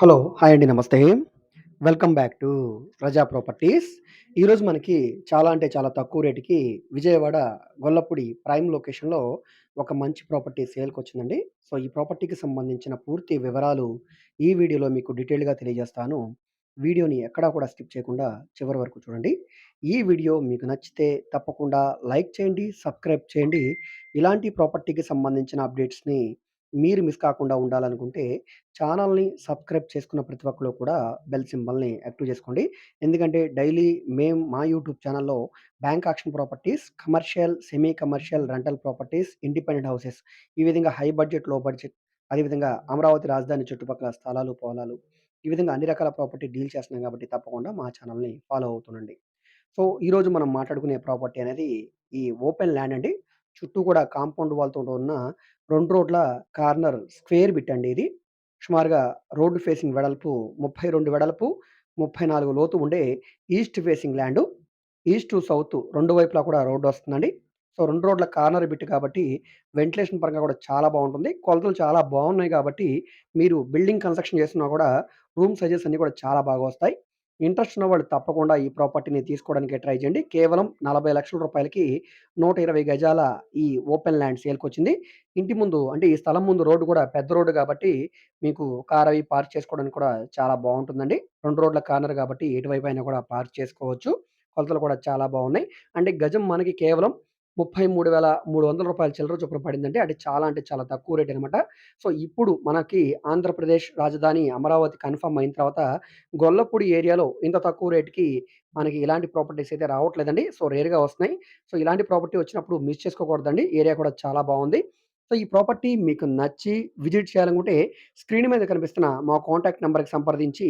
Hello! Hi అండి. నమస్తే. Welcome back to Praja properties. ఈరోజు మనకి చాలా అంటే చాలా తక్కువ రేటుకి విజయవాడ గొల్లపూడి ప్రైమ్ లొకేషన్‌లో ఒక మంచి ప్రాపర్టీ సేల్కి వచ్చిందండి సో, ఈ ప్రాపర్టీకి సంబంధించిన పూర్తి వివరాలు ఈ వీడియోలో మీకు డీటెయిల్‌గా తెలియజేస్తాను. వీడియోని ఎక్కడా కూడా స్కిప్ చేయకుండా చివరి వరకు చూడండి. ఈ వీడియో మీకు నచ్చితే తప్పకుండా లైక్ చేయండి, సబ్స్క్రైబ్ చేయండి. ఇలాంటి ప్రాపర్టీకి సంబంధించిన అప్డేట్స్‌ని మీరు మిస్ కాకుండా ఉండాలనుకుంటే ఛానల్‌ని సబ్స్క్రైబ్ చేసుకున్న ప్రతి ఒక్కళ్ళు కూడా బెల్ సింబల్‌ని యాక్టివ్ చేసుకోండి. ఎందుకంటే డైలీ మేము మా యూట్యూబ్ ఛానల్‌లో bank auction properties, commercial, semi commercial, rental properties, independent houses ఈ విధంగా హై బడ్జెట్, లో బడ్జెట్ అదేవిధంగా అమరావతి రాజధాని చుట్టుపక్కల స్థలాలు, పొలాలు ఈ విధంగా అన్ని రకాల ప్రాపర్టీ డీల్ చేస్తున్నాం కాబట్టి తప్పకుండా మా ఛానల్‌ని ఫాలో అవుతుండండి. సో, ఈరోజు మనం మాట్లాడుకునే ప్రాపర్టీ అనేది ఈ ఓపెన్ ల్యాండ్ అండి. చుట్టూ కూడా కాంపౌండ్ వాల్తో ఉన్న 2 రోడ్ల కార్నర్ స్క్వేర్ బిట్ అండి ఇది. సుమారుగా రోడ్ ఫేసింగ్ వెడల్పు 32 వెడల్పు, 34 లోతు ఉండే east facing land. East to south 2 వైపులా కూడా రోడ్డొస్తుందండి. సో, 2 రోడ్ల కార్నర్ బిట్ కాబట్టి వెంటిలేషన్ పరంగా కూడా చాలా బావుంటుంది. కొలతలు చాలా బావున్నాయి కాబట్టి మీరు బిల్డింగ్ కన్‌స్ట్రక్షన్ చేస్తున్నా కూడా రూమ్ సైజెస్ అన్నీ కూడా చాలా బాగా వస్తాయి. ఇంట్రెస్ట్ ఉన్నవాళ్ళు తప్పకుండా ఈ ప్రాపర్టీని తీసుకోవడానికి ట్రై చేయండి. కేవలం నలభై లక్షల రూపాయలకి 120 గజాల ఈ ఓపెన్ ల్యాండ్ సేల్‌కొచ్చింది. ఇంటి ముందు అంటే ఈ స్థలం ముందు రోడ్డు కూడా పెద్ద రోడ్డు కాబట్టి మీకు కార్ అవి పార్క్ చేసుకోవడానికి కూడా చాలా బాగుంటుందండి రెండు రోడ్ల కార్నర్ కాబట్టి ఎటువైపు అయినా కూడా పార్క్ చేసుకోవచ్చు. కొలతలు కూడా చాలా బాగున్నాయి అంటే గజం మనకి కేవలం ముప్పై మూడు వేల మూడు వందల రూపాయల చిల్లర చొప్పున పడిందండి. అంటే చాలా అంటే చాలా తక్కువ రేట్ అనమాట. సో, ఇప్పుడు మనకి ఆంధ్రప్రదేశ్ రాజధాని అమరావతి కన్ఫర్మ్ అయిన తర్వాత గొల్లపూడి ఏరియాలో ఇంత తక్కువ రేట్‌కి మనకి ఇలాంటి ప్రాపర్టీస్ అయితే రావట్లేదండి. సో, రేర్‌గా వస్తున్నాయి. సో, ఇలాంటి ప్రాపర్టీ వచ్చినప్పుడు మిస్ చేసుకోకూడదండి. ఏరియా కూడా చాలా బాగుంది సో, ఈ ప్రాపర్టీ మీకు నచ్చి విజిట్ చేయాలనుకుంటే స్క్రీన్ మీద కనిపిస్తున్న మా కాంటాక్ట్ నెంబర్కి సంప్రదించి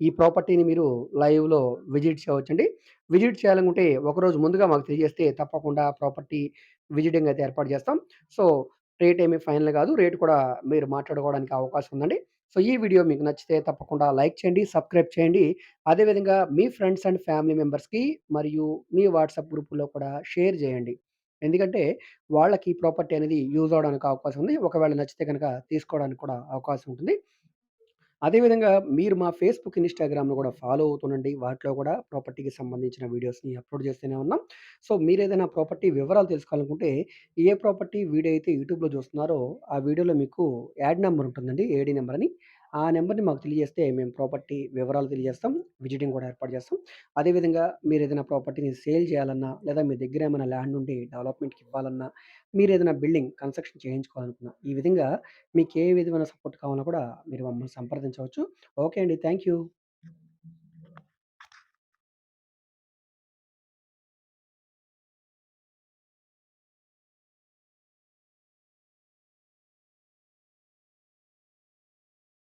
ఈ ప్రాపర్టీని మీరు లైవ్‌లో విజిట్ చేయవచ్చండి. విజిట్ చేయాలనుకుంటే ఒకరోజు ముందుగా మాకు తెలియజేస్తే తప్పకుండా ప్రాపర్టీ విజిటింగ్ అయితే ఏర్పాటు చేస్తాం. సో, రేట్ ఏమి ఫైనల్ కాదు. రేట్ కూడా మీరు మాట్లాడుకోవడానికి అవకాశం ఉందండి. సో, ఈ వీడియో మీకు నచ్చితే తప్పకుండా లైక్ చేయండి, సబ్స్క్రైబ్ చేయండి. అదేవిధంగా మీ ఫ్రెండ్స్ అండ్ ఫ్యామిలీ మెంబర్స్‌కి మరియు మీ వాట్సాప్ గ్రూపుల్లో కూడా షేర్ చేయండి. ఎందుకంటే వాళ్ళకి ఈ ప్రాపర్టీ అనేది యూజ్ అవ్వడానికి అవకాశం ఉంది. ఒకవేళ నచ్చితే కనుక తీసుకోవడానికి కూడా అవకాశం ఉంటుంది. అదేవిధంగా మీరు మా ఫేస్‌బుక్, ఇన్‌స్టాగ్రామ్‌లో కూడా ఫాలో అవుతుండండి. వాటిలో కూడా ప్రాపర్టీకి సంబంధించిన వీడియోస్‌ని అప్‌లోడ్ చేస్తూనే ఉన్నాం. సో, మీరు ఏదైనా ప్రాపర్టీ వివరాలు తెలుసుకోవాలనుకుంటే ఏ ప్రాపర్టీ వీడియో అయితే యూట్యూబ్‌లో చూస్తున్నారో ఆ వీడియోలో మీకు యాడ్ నెంబర్ ఉంటుందండి. ఏడీ నెంబర్ అని. ఆ నెంబర్ని మాకు తెలియజేస్తే మేము ప్రాపర్టీ వివరాలు తెలియజేస్తాం. విజిటింగ్ కూడా ఏర్పాటు చేస్తాం. అదేవిధంగా ఏదైనా ప్రాపర్టీని సేల్ చేయాలన్నా లేదా మీ దగ్గర ఏమైనా ల్యాండ్ ఉండి డెవలప్‌మెంట్‌కి ఇవ్వాలన్నా, మీరు ఏదైనా బిల్డింగ్ కన్‌స్ట్రక్షన్ చేయించుకోవాలనుకున్నా, ఈ విధంగా మీకు ఏ విధమైన సపోర్ట్ కావాలన్నా కూడా మీరు మమ్మల్ని సంప్రదించవచ్చు. ఓకే అండి. Thank you.